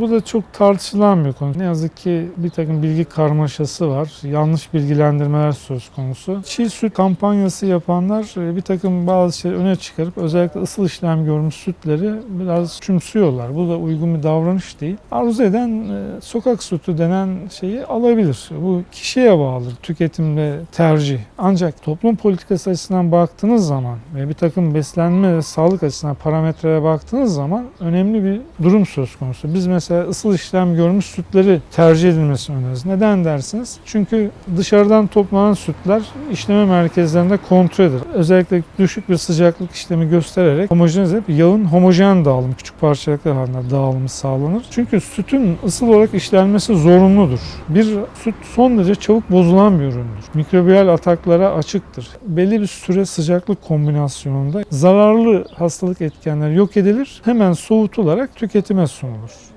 Bu da çok tartışılan bir konu. Ne yazık ki bir takım bilgi karmaşası var. Yanlış bilgilendirmeler söz konusu. Çiğ süt kampanyası yapanlar e, bir takım bazı şeyleri öne çıkarıp özellikle ısıl işlem görmüş sütleri biraz çümsüyorlar. Bu da uygun bir davranış değil. Arzu eden e, sokak sütü denen şeyi alabilir. Bu kişiye bağlı tüketimde tercih. Ancak toplum politikası açısından baktığınız zaman ve bir takım beslenme ve sağlık açısından parametreye baktığınız zaman önemli bir durum söz konusu. Biz mesela ısıl işlem görmüş sütleri tercih edilmesini öneririz. Neden dersiniz? Çünkü dışarıdan toplanan sütler işleme merkezlerinde kontrol edilir. Özellikle düşük bir sıcaklık işlemi göstererek homojenize yağın homojen dağılımı, küçük parçacıklar halinde dağılımı sağlanır. Çünkü sütün ısıl olarak işlenmesi zorunludur. Bir süt son derece çabuk bozulan bir üründür. Mikrobiyal ataklara açıktır. Belli bir süre sıcaklık kombinasyonunda zararlı hastalık etkenleri yok edilir. Hemen soğutularak tüketime sunulur.